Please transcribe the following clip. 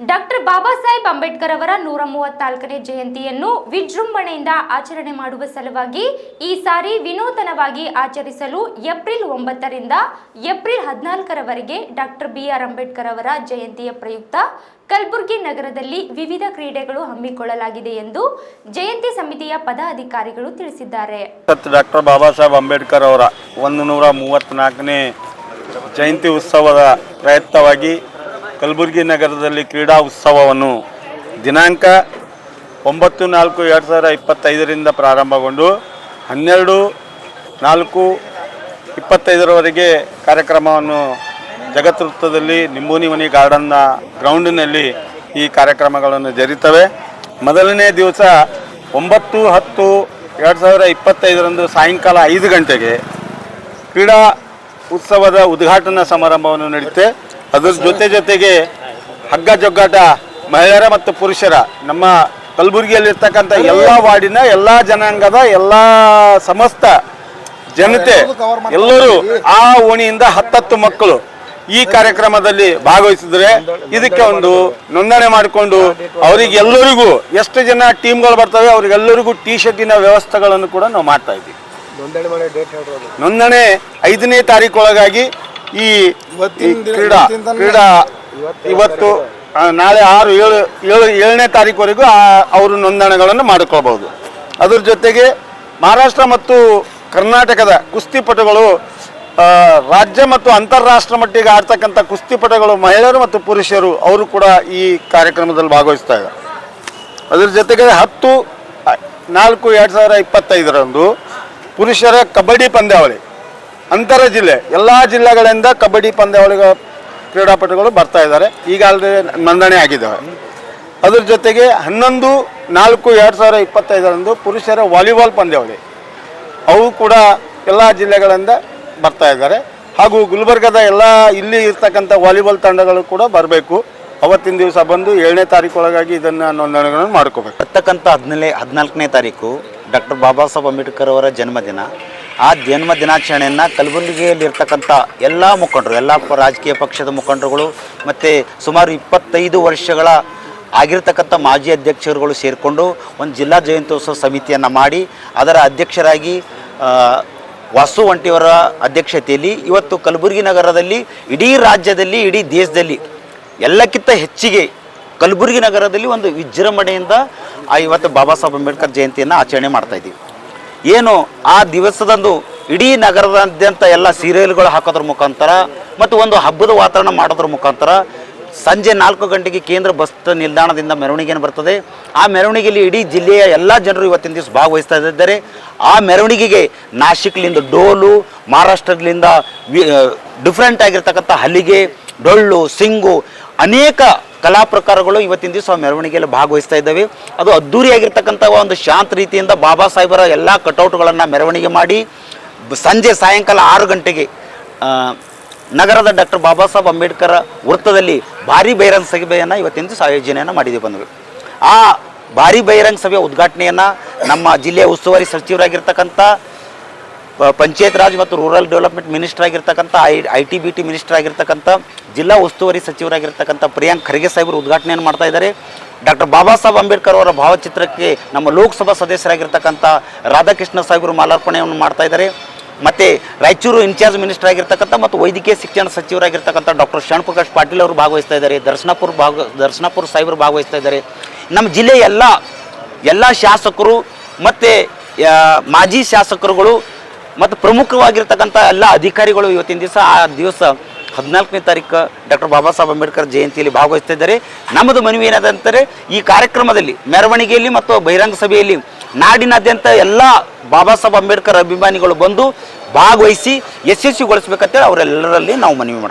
Doctor Baba Saheb Ambedkar ಅವರ ನೂರ ಮೂವತ್ನಾಲ್ಕನೇ ಜಯಂತಿಯನ್ನು ವಿಜೃಂಭಣೆಯಿಂದ ಆಚರಣೆ ಮಾಡುವ ಸಲುವಾಗಿ ಈ ಸಾರಿ ವಿನೂತನವಾಗಿ ಆಚರಿಸಲು ಏಪ್ರಿಲ್ ಒಂಬತ್ತರಿಂದ ಏಪ್ರಿಲ್ ಹದಿನಾಲ್ಕರವರೆಗೆ ಡಾಕ್ಟರ್ ಬಿ ಆರ್ ಅಂಬೇಡ್ಕರ್ ಅವರ ಜಯಂತಿಯ ಪ್ರಯುಕ್ತ ಕಲಬುರಗಿ ನಗರದಲ್ಲಿ ವಿವಿಧ ಕ್ರೀಡೆಗಳು ಹಮ್ಮಿಕೊಳ್ಳಲಾಗಿದೆ ಎಂದು ಜಯಂತಿ ಸಮಿತಿಯ ಪದಾಧಿಕಾರಿಗಳು ತಿಳಿಸಿದ್ದಾರೆ. ಡಾಕ್ಟರ್ ಬಾಬಾ ಸಾಹೇಬ್ ಅಂಬೇಡ್ಕರ್ ಅವರ ಒಂದು ನೂರ ಮೂವತ್ತ್ನಾಲ್ಕನೇ ಜಯಂತಿ ಉತ್ಸವದ ಪ್ರಯತ್ನವಾಗಿ ಕಲಬುರಗಿ ನಗರದಲ್ಲಿ ಕ್ರೀಡಾ ಉತ್ಸವವನ್ನು ದಿನಾಂಕ ಒಂಬತ್ತು ನಾಲ್ಕು ಎರಡು ಸಾವಿರ ಇಪ್ಪತ್ತೈದರಿಂದ ಪ್ರಾರಂಭಗೊಂಡು ಹನ್ನೆರಡು ನಾಲ್ಕು ಇಪ್ಪತ್ತೈದರವರೆಗೆ ಕಾರ್ಯಕ್ರಮವನ್ನು ಜಗತ್ ವೃತ್ತದಲ್ಲಿ ನಿಂಬೂನಿ ಮನಿ ಗಾರ್ಡನ್ನ ಗ್ರೌಂಡಿನಲ್ಲಿ ಈ ಕಾರ್ಯಕ್ರಮಗಳನ್ನು ಜರಿತವೆ. ಮೊದಲನೇ ದಿವಸ ಒಂಬತ್ತು ಹತ್ತು ಎರಡು ಸಾವಿರ ಇಪ್ಪತ್ತೈದರಂದು ಸಾಯಂಕಾಲ ಐದು ಗಂಟೆಗೆ ಕ್ರೀಡಾ ಉತ್ಸವದ ಉದ್ಘಾಟನಾ ಸಮಾರಂಭವನ್ನು ನಡೆಯುತ್ತೆ. ಅದರ ಜೊತೆ ಜೊತೆಗೆ ಹಗ್ಗ ಜೊಗ್ಗಾಟ ಮಹಿಳೆಯರ ಮತ್ತು ಪುರುಷರ ನಮ್ಮ ಕಲಬುರಗಿಯಲ್ಲಿರ್ತಕ್ಕಂಥ ಎಲ್ಲ ವಾರ್ಡಿನ ಎಲ್ಲ ಜನಾಂಗದ ಎಲ್ಲ ಸಮಸ್ತ ಜನತೆ ಎಲ್ಲರೂ ಆ ಓಣಿಯಿಂದ ಹತ್ತತ್ತು ಮಕ್ಕಳು ಈ ಕಾರ್ಯಕ್ರಮದಲ್ಲಿ ಭಾಗವಹಿಸಿದ್ರೆ ಇದಕ್ಕೆ ಒಂದು ನೋಂದಣಿ ಮಾಡಿಕೊಂಡು ಅವರಿಗೆಲ್ಲರಿಗೂ ಎಷ್ಟು ಜನ ಟೀಮ್ಗಳು ಬರ್ತವೆ ಅವರಿಗೆಲ್ಲರಿಗೂ ಟಿ ಶರ್ಟಿನ ವ್ಯವಸ್ಥೆಗಳನ್ನು ಕೂಡ ನಾವು ಮಾಡ್ತಾ ಇದ್ದೀವಿ. ನೋಂದಣಿ ಐದನೇ ತಾರೀಕೊಳಗಾಗಿ ಈ ಈ ಕ್ರೀಡಾ ಕ್ರೀಡಾ ಇವತ್ತು ನಾಳೆ ಆರು ಏಳು ಏಳು ಏಳನೇ ತಾರೀಕುವರೆಗೂ ಆ- ಅವರು ನೋಂದಣಿಗಳನ್ನು ಮಾಡಿಕೊಳ್ಬಹುದು. ಅದ್ರ ಜೊತೆಗೆ ಮಹಾರಾಷ್ಟ್ರ ಮತ್ತು ಕರ್ನಾಟಕದ ಕುಸ್ತಿಪಟುಗಳು ರಾಜ್ಯ ಮತ್ತು ಅಂತಾರಾಷ್ಟ್ರ ಮಟ್ಟಿಗೆ ಆಡ್ತಕ್ಕಂಥ ಕುಸ್ತಿಪಟುಗಳು ಮಹಿಳೆಯರು ಮತ್ತು ಪುರುಷರು ಅವರು ಕೂಡ ಈ ಕಾರ್ಯಕ್ರಮದಲ್ಲಿ ಭಾಗವಹಿಸ್ತಾ ಇದ್ದಾರೆ. ಅದ್ರ ಜೊತೆಗೆ ಹತ್ತು ನಾಲ್ಕು ಎರಡು ಸಾವಿರ ಇಪ್ಪತ್ತೈದರಂದು ಪುರುಷರ ಕಬಡ್ಡಿ ಪಂದ್ಯಾವಳಿ. ಅಂತರ ಜಿಲ್ಲೆ, ಎಲ್ಲ ಜಿಲ್ಲೆಗಳಿಂದ ಕಬಡ್ಡಿ ಪಂದ್ಯಾವಳಿಗ ಕ್ರೀಡಾಪಟುಗಳು ಬರ್ತಾ ಇದ್ದಾರೆ. ಈಗಾಗಲೇ ನೋಂದಣಿ ಆಗಿದ್ದಾವೆ. ಅದರ ಜೊತೆಗೆ ಹನ್ನೊಂದು, ನಾಲ್ಕು, ಎರಡು ಸಾವಿರ ಇಪ್ಪತ್ತೈದರಂದು ಪುರುಷರ ವಾಲಿಬಾಲ್ ಪಂದ್ಯಾವಳಿ. ಅವು ಕೂಡ ಎಲ್ಲ ಜಿಲ್ಲೆಗಳಿಂದ ಬರ್ತಾ ಇದ್ದಾರೆ. ಹಾಗೂ ಗುಲ್ಬರ್ಗದ ಎಲ್ಲ ಇಲ್ಲಿ ಇರ್ತಕ್ಕಂಥ ವಾಲಿಬಾಲ್ ತಂಡಗಳು ಕೂಡ ಬರಬೇಕು. ಅವತ್ತಿನ ದಿವಸ ಬಂದು ಏಳನೇ ತಾರೀಕೊಳಗಾಗಿ ಇದನ್ನು ನೋಂದಣಿಗಳನ್ನು ಮಾಡ್ಕೋಬೇಕು. ಬರ್ತಕ್ಕಂಥ ಹದಿನೇಳೆ ಹದಿನಾಲ್ಕನೇ ತಾರೀಕು ಡಾಕ್ಟರ್ ಬಾಬಾ ಸಾಹೇಬ್ ಅಂಬೇಡ್ಕರ್ ಅವರ ಜನ್ಮದಿನ. ಆ ಜನ್ಮ ದಿನಾಚರಣೆಯನ್ನು ಕಲಬುರಗಿಯಲ್ಲಿರ್ತಕ್ಕಂಥ ಎಲ್ಲ ಮುಖಂಡರು, ಎಲ್ಲ ರಾಜಕೀಯ ಪಕ್ಷದ ಮುಖಂಡರುಗಳು ಮತ್ತು ಸುಮಾರು ಇಪ್ಪತ್ತೈದು ವರ್ಷಗಳ ಆಗಿರ್ತಕ್ಕಂಥ ಮಾಜಿ ಅಧ್ಯಕ್ಷರುಗಳು ಸೇರಿಕೊಂಡು ಒಂದು ಜಿಲ್ಲಾ ಜಯಂತ್ಯೋತ್ಸವ ಸಮಿತಿಯನ್ನು ಮಾಡಿ, ಅದರ ಅಧ್ಯಕ್ಷರಾಗಿ ವಾಸು ಒಂಟಿಯವರ ಅಧ್ಯಕ್ಷತೆಯಲ್ಲಿ ಇವತ್ತು ಕಲಬುರಗಿ ನಗರದಲ್ಲಿ ಇಡೀ ರಾಜ್ಯದಲ್ಲಿ, ಇಡೀ ದೇಶದಲ್ಲಿ ಎಲ್ಲಕ್ಕಿಂತ ಹೆಚ್ಚಿಗೆ ಕಲಬುರಗಿ ನಗರದಲ್ಲಿ ಒಂದು ವಿಜೃಂಭಣೆಯಿಂದ ಇವತ್ತು ಬಾಬಾ ಸಾಹೇಬ್ ಅಂಬೇಡ್ಕರ್ ಜಯಂತಿಯನ್ನು ಆಚರಣೆ ಮಾಡ್ತಾ ಇದ್ದೀವಿ. ಏನು ಆ ದಿವಸದಂದು ಇಡೀ ನಗರದಾದ್ಯಂತ ಎಲ್ಲ ಸೀರಿಯಲ್ಗಳು ಹಾಕೋದ್ರ ಮುಖಾಂತರ ಮತ್ತು ಒಂದು ಹಬ್ಬದ ವಾತಾವರಣ ಮಾಡೋದ್ರ ಮುಖಾಂತರ ಸಂಜೆ ನಾಲ್ಕು ಗಂಟೆಗೆ ಕೇಂದ್ರ ಬಸ್ ನಿಲ್ದಾಣದಿಂದ ಮೆರವಣಿಗೆಯನ್ನು ಬರ್ತದೆ. ಆ ಮೆರವಣಿಗೆಯಲ್ಲಿ ಇಡೀ ಜಿಲ್ಲೆಯ ಎಲ್ಲ ಜನರು ಇವತ್ತಿನ ದಿವಸ ಭಾಗವಹಿಸ್ತಾ ಇದ್ದಾರೆ. ಆ ಮೆರವಣಿಗೆಗೆ ನಾಶಿಕ್ಲಿಂದ ಡೋಲು, ಮಹಾರಾಷ್ಟ್ರದಿಂದ ಡಿಫ್ರೆಂಟ್ ಆಗಿರ್ತಕ್ಕಂಥ ಹಲಿಗೆ, ಡೊಳ್ಳು, ಸಿಂಗು ಅನೇಕ ಕಲಾ ಪ್ರಕಾರಗಳು ಇವತ್ತಿನ ದಿವಸ ಮೆರವಣಿಗೆಯಲ್ಲಿ ಭಾಗವಹಿಸ್ತಾ ಇದ್ದಾವೆ. ಅದು ಅದ್ಧೂರಿಯಾಗಿರ್ತಕ್ಕಂಥ ಒಂದು ಶಾಂತ ರೀತಿಯಿಂದ ಬಾಬಾ ಸಾಹೇಬರ ಎಲ್ಲ ಕಟೌಟ್ಗಳನ್ನು ಮೆರವಣಿಗೆ ಮಾಡಿ, ಸಂಜೆ ಸಾಯಂಕಾಲ ಆರು ಗಂಟೆಗೆ ನಗರದ ಡಾಕ್ಟರ್ ಬಾಬಾ ಸಾಹೇಬ್ ಅಂಬೇಡ್ಕರ್ ವೃತ್ತದಲ್ಲಿ ಭಾರಿ ಬಹಿರಂಗ ಸಭೆಯನ್ನು ಇವತ್ತಿನ ದಿವಸ ಆಯೋಜನೆಯನ್ನು ಮಾಡಿದೆ ಬಂದ್ವಿ ಆ ಭಾರಿ ಬಹಿರಂಗ ಸಭೆಯ ಉದ್ಘಾಟನೆಯನ್ನು ನಮ್ಮ ಜಿಲ್ಲೆಯ ಉಸ್ತುವಾರಿ ಸಚಿವರಾಗಿರ್ತಕ್ಕಂಥ ಪಂಚಾಯತ್ ರಾಜ್ ಮತ್ತು ರೂರಲ್ ಡೆವಲಪ್ಮೆಂಟ್ ಮಿನಿಸ್ಟರ್ ಆಗಿರ್ತಕ್ಕಂಥ I I T B T minister ಆಗಿರ್ತಕ್ಕಂಥ ಜಿಲ್ಲಾ ಉಸ್ತುವಾರಿ ಸಚಿವರಾಗಿರ್ತಕ್ಕಂಥ ಪ್ರಿಯಾಂಕ್ ಖರ್ಗೆ ಸಾಹೇಬರು ಉದ್ಘಾಟನೆಯನ್ನು ಮಾಡ್ತಾ ಇದ್ದಾರೆ. ಡಾಕ್ಟರ್ ಬಾಬಾ ಸಾಹೇಬ್ ಅಂಬೇಡ್ಕರ್ ಅವರ ಭಾವಚಿತ್ರಕ್ಕೆ ನಮ್ಮ ಲೋಕಸಭಾ ಸದಸ್ಯರಾಗಿರ್ತಕ್ಕಂಥ ರಾಧಾಕೃಷ್ಣ ಸಾಹೇಬರು ಮಾಲಾರ್ಪಣೆಯನ್ನು ಮಾಡ್ತಾ ಇದ್ದಾರೆ. ಮತ್ತು ರಾಯಚೂರು ಇನ್ಚಾರ್ಜ್ ಮಿನಿಸ್ಟರ್ ಆಗಿರ್ತಕ್ಕಂಥ ಮತ್ತು ವೈದ್ಯಕೀಯ ಶಿಕ್ಷಣ ಸಚಿವರಾಗಿರ್ತಕ್ಕಂಥ ಡಾಕ್ಟರ್ ಶರಣಪ್ರಕಾಶ್ ಪಾಟೀಲ್ ಅವರು ಭಾಗವಹಿಸ್ತಾ ಇದ್ದಾರೆ. ದರ್ಶನಪುರ ಭಾಗ, ದರ್ಶನಾಪುರ್ ಸಾಹೇಬರು ಭಾಗವಹಿಸ್ತಾ ಇದ್ದಾರೆ. ನಮ್ಮ ಜಿಲ್ಲೆಯ ಎಲ್ಲ ಎಲ್ಲ ಶಾಸಕರು ಮತ್ತು ಮಾಜಿ ಶಾಸಕರುಗಳು ಮತ್ತು ಪ್ರಮುಖವಾಗಿರ್ತಕ್ಕಂಥ ಎಲ್ಲ ಅಧಿಕಾರಿಗಳು ಇವತ್ತಿನ ದಿವಸ, ಆ ದಿವಸ ಹದಿನಾಲ್ಕನೇ ತಾರೀಕು ಡಾಕ್ಟರ್ ಬಾಬಾ ಸಾಹೇಬ್ ಅಂಬೇಡ್ಕರ್ ಜಯಂತಿಯಲ್ಲಿ ಭಾಗವಹಿಸ್ತಿದ್ದಾರೆ. ನಮ್ಮದು ಮನವಿ ಏನದಂತಾರೆ ಈ ಕಾರ್ಯಕ್ರಮದಲ್ಲಿ, ಮೆರವಣಿಗೆಯಲ್ಲಿ ಮತ್ತು ಬಹಿರಂಗ ಸಭೆಯಲ್ಲಿ ನಾಡಿನಾದ್ಯಂತ ಎಲ್ಲ ಬಾಬಾ ಸಾಹೇಬ್ ಅಂಬೇಡ್ಕರ್ ಅಭಿಮಾನಿಗಳು ಬಂದು ಭಾಗವಹಿಸಿ ಯಶಸ್ವಿಗೊಳಿಸ್ಬೇಕಂತೇಳಿ ಅವರೆಲ್ಲರಲ್ಲಿ ನಾವು ಮನವಿ ಮಾಡ್ತೀವಿ.